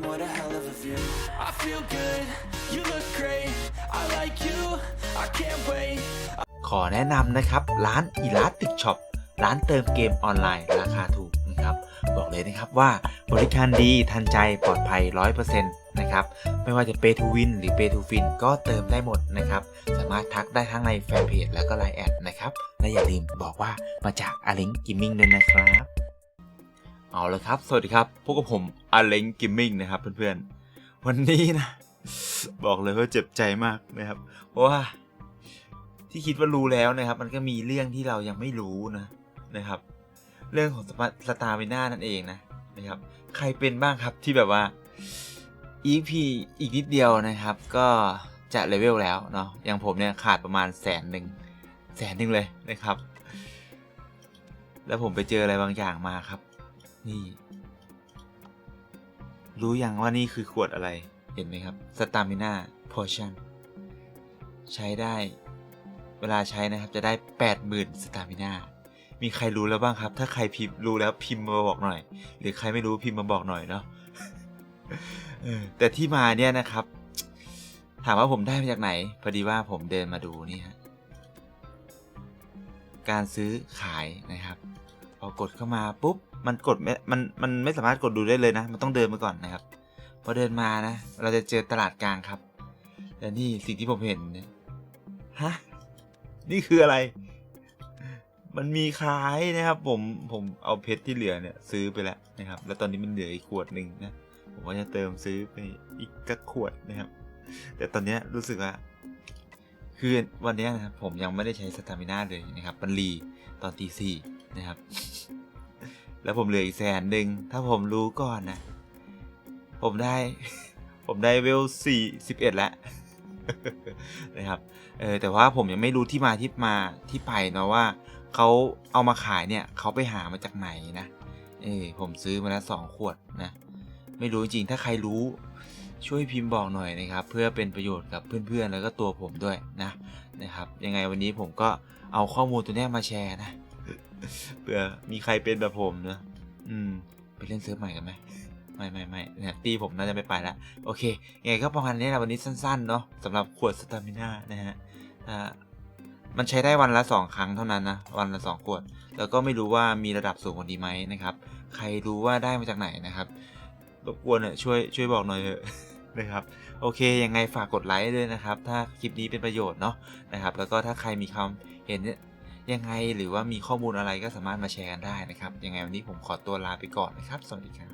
damn, what a hell of a view. I feel good, you look great. I like you, I can't wait. ขอแนะนำนะครับ ร้านอีลาติกช็อปร้านเติมเกมออนไลน์ราคาถูกนะครับ บอกเลยนะครับว่าบริการดีทันใจปลอดภัย 100%นะครับ ไม่ว่าจะ Pay to Win หรือ Pay to Fin ก็เติมได้หมดนะครับ สามารถทักได้ทั้งในแฟนเพจแล้วก็ไลน์แอดนะครับ และอย่าลืมบอกว่ามาจากอ l ลิงกิมมิ่งด้วยนะครับ เอาละครับ สวัสดีครับ พวกกับผมอ l ลิงกิมมิ่งนะครับเพื่อนๆ วันนี้นะ บอกเลยว่าเจ็บใจมากนะครับ เพราะว่าที่คิดว่ารู้แล้วนะครับ มันก็มีเรื่องที่เรายังไม่รู้นะนะครับ เรื่องของสตาร์เมน่านั่นเองนะนะครับ ใครเป็นบ้างครับที่แบบว่า EP อีกนิดเดียวนะครับ ก็จะเลเวลแล้วเนาะ อย่างผมเนี่ยขาดประมาณแสนหนึ่งแสนหนึ่งเลยนะครับ แล้วผมไปเจออะไรบางอย่างมาครับ นี่ รู้ยังว่านี่คือขวดอะไร เห็นไหมครับสตาร์มิน่าพอชั่น ใช้ได้ เวลาใช้นะครับจะได้ 80,000สตามิน่ามีใครรู้แล้วบ้างครับ ถ้าใครพิมพ์รู้แล้วพิมพ์มาบอกหน่อย หรือใครไม่รู้พิมพ์มาบอกหน่อยเนาะแต่ที่มาเนี่ยนะครับ ถามว่าผมได้มาจากไหน พอดีว่าผมเดินมาดูนี่ฮะการซื้อขายนะครับ พอกดเข้ามาปุ๊บมันกดไม่มันมันไม่สามารถกดดูได้เลยนะ มันต้องเดินมาก่อนนะครับ พอเดินมานะ เราจะเจอตลาดกลางครับและนี่สิ่งที่ผมเห็นนี่ยฮะนี่คืออะไร มันมีขายนะครับ ผมผมเอาเพชรที่เหลือเนี่ยซื้อไปแล้วนะครับ แล้วตอนนี้มันเหลืออีกขวดหนึ่งนะผมก็จะเติมซื้อไปอีกกักขวดนะครับ แต่ตอนนี้รู้สึกว่า คือวันนี้นะครับผมยังไม่ได้ใช้สตามิน่าเลยนะครับมันรีตอนตีสี่นะครับ แล้วผมเหลืออีกแสนหนึ่งถ้าผมรู้ก่อนนะ ผมได้ ผมได้เวลสี่สิบเอ็ดแล้วนะครับเออแต่ว่าผมยังไม่รู้ที่มาที่มาที่ไปเนาะว่าเขาเอามาขายเนี่ยเขาไปหามาจากไหนนะเออผมซื้อมาแล้วสองขวดนะ ไม่รู้จริงถ้าใครรู้ ช่วยพิมพ์บอกหน่อยนะครับ เพื่อเป็นประโยชน์กับเพื่อนๆ แล้วก็ตัวผมด้วยนะนะครับ ยังไงวันนี้ผมก็เอาข้อมูลตัวนี้มาแชร์นะเผื่อมีใครเป็นแบบผมนะอืมไปเล่นเซิร์ฟใหม่กันไหมไม่ไม่ไม่เนี่ยตีผมน่าจะไม่ไปละโอเคยังไงก็ประมาณนี้นะวันนี้สั้นๆเนาะสำหรับขวดสตามิน่านะฮะอ่ามันใช้ได้วันละสองครั้งเท่านั้นนะวันละสองขวด แล้วก็ไม่รู้ว่ามีระดับสูงกว่านี้ไหมนะครับ ใครรู้ว่าได้มาจากไหนนะครับรบกวนเนี่ยช่วยช่วยบอกหน่อยเถอะ นะครับโอเคยังไงฝากกดไลค์ด้วยนะครับ ถ้าคลิปนี้เป็นประโยชน์เนาะนะครับ แล้วก็ถ้าใครมีความเห็นเนี่ยยังไงหรือว่ามีข้อมูลอะไรก็สามารถมาแชร์กันได้นะครับ ยังไงวันนี้ผมขอตัวลาไปก่อนนะครับ สวัสดีครับ